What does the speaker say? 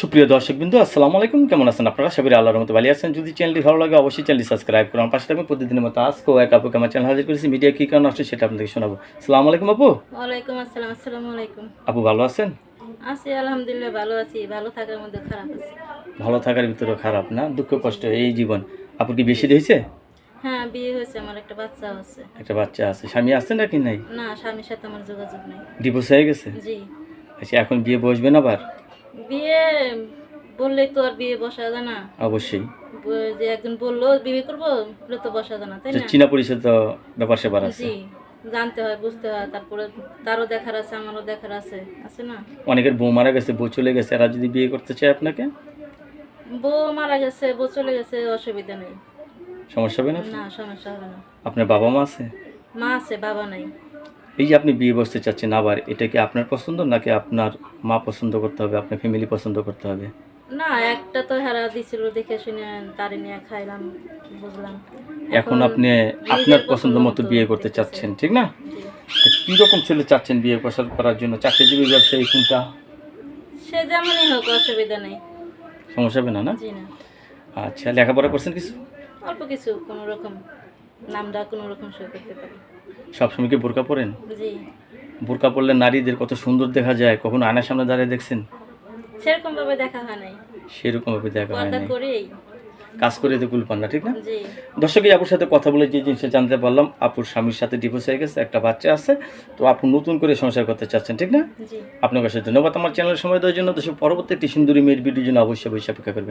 সুপ্রিয় দর্শক বিন্দু আসসালামু আলাইকুম। কেমন আছেন আপনারা? সবাই আল্লাহর মতো ভালো আছেন। যদি চ্যানেলটি ভালো লাগে অবশ্যই চ্যানেলটি সাবস্ক্রাইব করুন। পাশে থাকবেন প্রতিদিনের মতো আজকেও এক আপুকে আমার চ্যানেল হাজির করেছি। মিডিয়া কী কারণ আসছে সেটা আপনাদেরকে শোনাবো। আসসালামু আলাইকুম আপু। ওয়ালাইকুম আসসালাম আসসালামু আলাইকুম। আপু ভালো আছেন? আছি আলহামদুলিল্লাহ ভালো আছি। ভালো থাকার মধ্যে খারাপ আছি। ভালো থাকার ভিতরে খারাপ না? দুঃখ কষ্ট এই জীবন। আপুর কি বেশি হয়েছে? হ্যাঁ বিয়ে হয়েছে। আমার একটা বাচ্চা আছে। একটা বাচ্চা আছে। স্বামী আছে নাকি নাই? না স্বামীর সাথে আমার যোগাযোগ নেই। ডিভোর্স হয়ে গেছে? জি। আচ্ছা এখন বিয়ে বসবেন আবার? বিয়ে বললেই তো আর বিয়ে বসা যায় না। অবশ্যই। যে একজন বলল বিয়ে করব? বলে তো বসা যায় না তাই না? চীনা পরিষদ তো ব্যাপার সেবার আছে। জি জানতে হয় বুঝতে হয়। তারপরে তারও দেখার আছে আমারও দেখার আছে আছে না? অনেকের বউ মারা গেছে বউ চলে গেছে এরা যদি বিয়ে করতে চায় আপনাকে? বউ মারা গেছে বউ চলে গেছে অসুবিধা নেই। সমস্যা হবে না? না সমস্যা হবে না। আপনার বাবা মা আছে? মা আছে বাবা নাই। এই যে আপনি বিয়ে বসতে চাচ্ছেন আবার এটা কি আপনার পছন্দ নাকি আপনার মা পছন্দ করতে হবে আপনার ফ্যামিলি পছন্দ করতে হবে? না একটা তো হেরা দিছিল দেখে শুনে তারে নিয়ে খাইলাম বুঝলাম। এখন আপনি আপনার পছন্দ মতো বিয়ে করতে চাচ্ছেন। ঠিক না? কীরকম ছেলে চাচ্ছেন বিয়ে প্রসার করার জন্য? চাকরিজীবী ব্যবসায়ী কোনটা? সে যেমনই হোক অসুবিধা নেই। সমস্যা হবে না না। আচ্ছা লেখাপড়া করছেন কিছু? অল্প কিছু কোনো রকম। নামটা কোনো রকম সই করতে পারি। সবসময় কি বোরকা পরেন? জি। বোরকা পরলে নারীদের কত সুন্দর দেখা যায় কখনো আয়নার সামনে দাঁড়িয়ে দেখছেন? সেরকম ভাবে দেখা হয় নাই। সেরকমভাবে দেখা হয় পর্দা না করেই। কাজ করে তো কুলপান না ঠিক না? জি। দর্শক আপুর সাথে কথা বলে যে জিনিসটা জানতে পারলাম আপুর স্বামীর সাথে ডিভোর্স হয়ে গেছে একটা বাচ্চা আছে তো আপু নতুন করে সংসার করতে চাচ্ছেন ঠিক না? আপনার কাছে ধন্যবাদ। আমার চ্যানেলের সময় দেওয়ার জন্য দর্শক পরবর্তী একটি সুন্দরী মেয়ের ভিডিওর জন্য অবশ্যই অপেক্ষা করবেন।